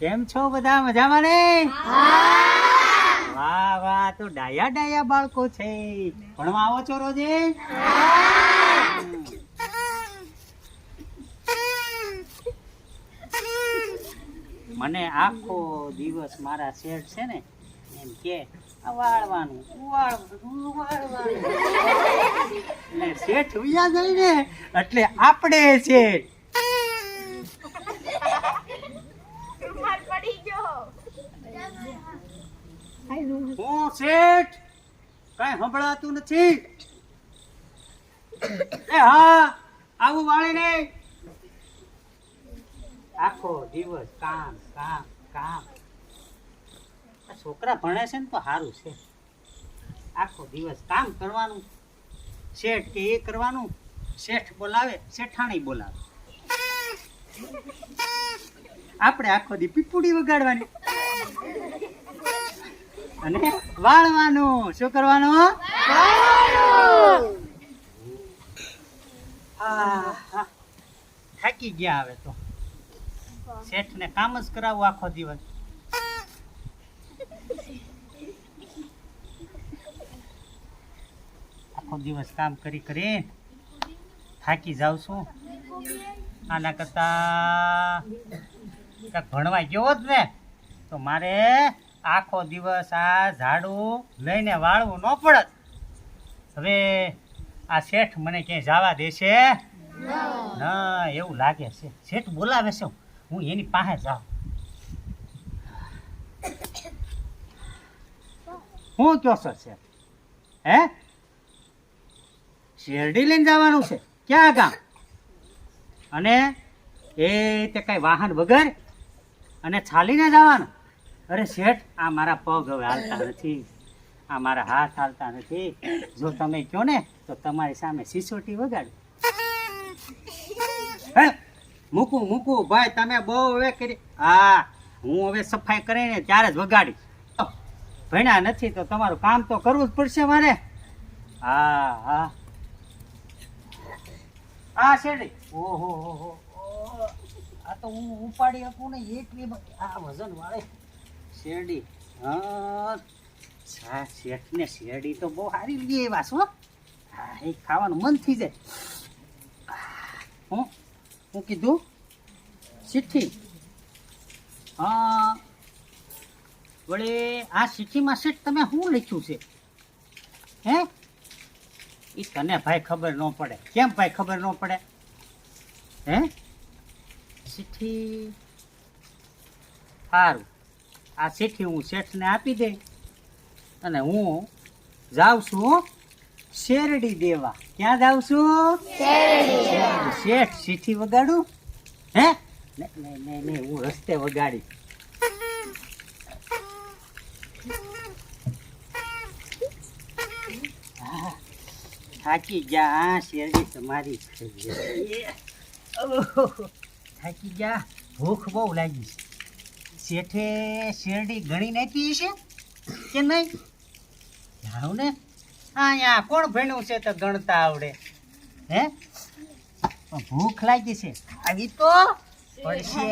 કેમ છો બધા? મજામાં ને? વાહ વાહ. તો ડાયા ડાયા બાળકો છે. ભણવા આવો છો રોજે? મને આખો દિવસ મારા શેઠ છે ને એમ કે વાળવાનું વાળવાનું એટલે શેઠ ઉયા જઈને એટલે આપણે શેઠ હું શેઠ? કઈ સંભળાતું નથી. એ હા, આવું વાળીને આખો દિવસ કામ કામ કામ. છોકરા ભણે છે ને તો સારું છે. આખો દિવસ કામ કરવાનું. શેઠ કે એ કરવાનું. શેઠ બોલાવે, શેઠાણી બોલાવે. આપણે આખો દી પીપુડી વગાડવાની. અને વાળવાનું. શું કરવાનું? થાકી ગયા હવે તો. શેઠને કામ જ કરાવવું આખો દિવસ. આખો દિવસ કામ કરી કરી થાકી જાઉં છું. આના કરતા ભણવા ગયો જ ને તો મારે આખો દિવસ આ ઝાડું લઈને વાળવું ન પડત હવે આ શેઠ મને ક્યાંય જવા દેશે ના એવું લાગે છે. શેઠ બોલાવે છે. હું એની પાસે જાઉં. હું કયો છો શેઠ? હે? શેરડી લઈને જવાનું છે? ક્યાં ગામ? અને એ તે કઈ વાહન વગર? અને છાલીને જવાનું? અરે શેઠ, આ મારા પગ હવે હાલતા નથી. આ મારા હાથ હાલતા નથી. જો તમે કહો ને, તો તમારી સામે સિસોટી વગાડું. મૂકું મૂકું. ભાઈ, તમે બહુ હવે કરી હા, હું હવે સફાઈ કરીને ત્યારે જ વગાડીશ. ભણ્યા નથી તો તમારું કામ તો કરવું જ પડશે મારે. હા હા. આ શેરડી ઓહો આ તો હું ઉપાડી શકું ને એટલી આ વજન વાળે. શેરડી? હા શેઠ ને શેરડી તો બહુ સારી લીધી એ છો, હા. એ ખાવાનું મન થઈ જાય. હું હું કીધું? ચિઠ્ઠી હા. વળી આ ચિઠ્ઠીમાં શેઠ તમે શું લખ્યું છે? હે? એ તને ભાઈ ખબર ન પડે. કેમ ભાઈ ખબર ન પડે? હે? ચિઠ્ઠી સારું આ ચિઠ્ઠી હું શેઠને આપી દે અને હું જાઉં છું શેરડી દેવા. ક્યાં જાઉં છું? શેઠ ચિઠ્ઠી વગાડું? હે? નહીં નહીં નહીં નહીં હું રસ્તે વગાડી. હા, થાકી ગયા હા શેરડી તમારી છે. ઓહો, થાકી ગયા ભૂખ બહુ લાગી છે. શેઠે શેરડી ગણી નાખી છે કે નહીં? જાણું ને? અહીંયા કોણ ભણ્યું છે તો ગણતા આવડે? હે? ભૂખ લાગી છે. આવી તો પડશે.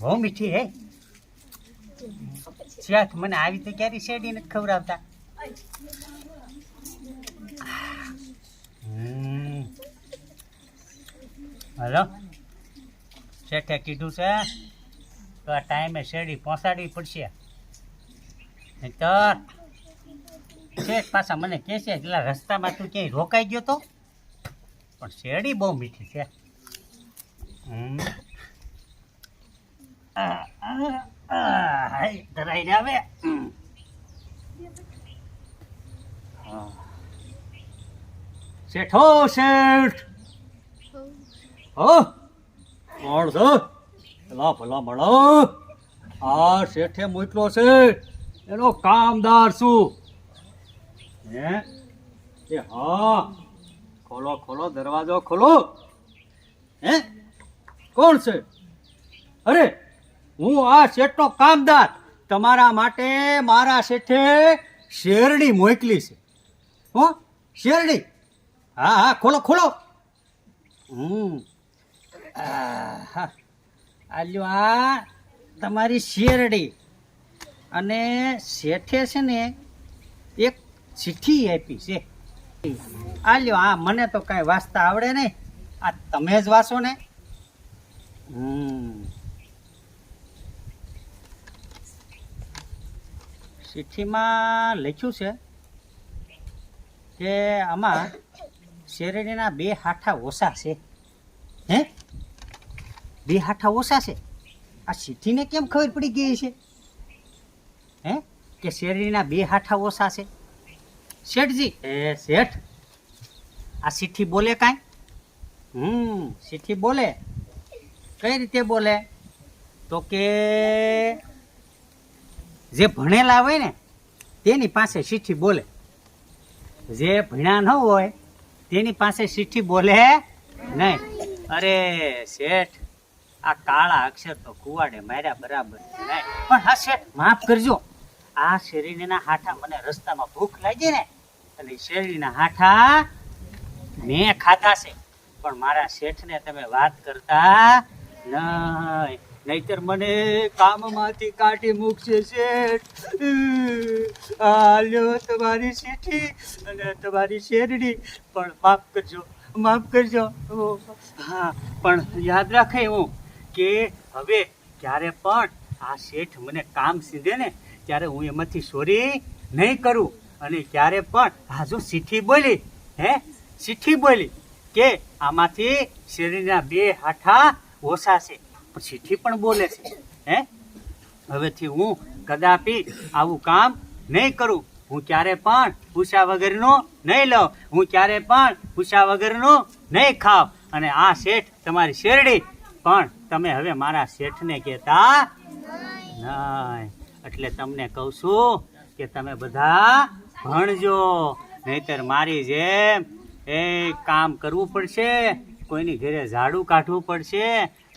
બહુ મીઠી હે. શેઠ, મને આવી તો ક્યારે શેરડી નથી ખવડાવતા હમ. હલો. શેઠે કીધું છે? તો આ ટાઈમે શેરડી પહોંચાડવી પડશે. નહીંતર શેઠ પાછા મને કહે છે, પેલા રસ્તામાં તું ક્યાંય રોકાઈ ગયો તો? પણ શેરડી બહુ મીઠી છે. ધરાઈને આવે. હા. શેઠ! હો? કોણ છો? ભલા ભલા મળો. આ શેઠે મોકલો છે. એનો કામદાર છું. હે? એ હા. ખોલો ખોલો, દરવાજો ખોલો. હે? કોણ છે? અરે, હું આ શેઠનો કામદાર. તમારા માટે મારા શેઠે શેરડી મોકલી છે. હો? શેરડી? હા હા, ખોલો ખોલો. હમ. આલ્યો, આ તમારી શેરડી. અને શેઠે છે ને એક ચિઠ્ઠી આપી છે. આલ્યો, આ મને તો કાંઈ વાંચતા આવડે નહીં. આ તમે જ વાંચો ને. હમ. ચિઠ્ઠીમાં લખ્યું છે કે આમાં શેરડીના બે હાઠા ઓછા છે. હે? બે હાઠા ઓછા છે આ ચિઠ્ઠીને કેમ ખબર પડી ગઈ છે? હે? કે શેરડીના બે હાઠા ઓછા છે શેઠજી. એ શેઠ. આ સિઠ્ઠી બોલે કાંઈ? હમ સિઠ્ઠી બોલે. કઈ રીતે બોલે? તો કે જે ભણેલા હોય ને તેની પાસે સિઠ્ઠી બોલે. જે ભણ્યા ન હોય તેની પાસે સિઠ્ઠી બોલે નહીં. અરે શેઠ આ કાળા અક્ષર તો કુવાડે માર્યા બરાબર પણ હા શેઠ, માફ કરજો. આ શેરીના હાઠા મને રસ્તામાં ભૂખ લાગી ને, અને શેરડીના હાઠા મેં ખાધા છે. પણ મારા શેઠને તમે વાત કરતા નહીં નહીતર મને કામમાંથી કાઢી મૂકશે શેઠ. આલ્યો તમારી શેઠી અને તમારી શેરડી. પણ માફ કરજો માફ કરજો. હા, પણ યાદ રાખે હું. કે હવે ક્યારે પણ આ શેઠ મને કામ સીધે ને, ત્યારે હું એમાંથી સોરી નહીં કરું. અને ક્યારે પણ હાજુ ચીઠી બોલી, હે? ચીઠી બોલી કે આમાંથી શેરડીના બે હાઠા ઓછા છે. પણ ચીઠી પણ બોલે છે, હે? હવેથી હું કદાપી આવું કામ નહીં કરું. હું ક્યારે પણ પૂછા વગરનું નહીં લઉં. હું ક્યારે પણ પૂછા વગરનું નહીં ખાવ અને આ શેઠ તમારી શેરડી પણ તમે હવે મારા શેઠને કહેતા નહીં. એટલે તમને કહું છું કે તમે બધા ભણજો, નહીતર મારી જેમ એ કામ કરવું પડશે, કોઈની ઘરે ઝાડુ કાઢવું પડશે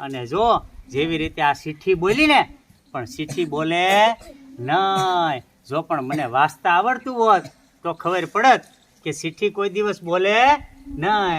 અને જો જેવી રીતે આ ચિઠ્ઠી બોલી ને, પણ ચિઠ્ઠી બોલે નહીં. જો પણ મને વાંચતા આવડતું હોત તો ખબર પડત કે ચિઠ્ઠી કોઈ દિવસ બોલે નહીં.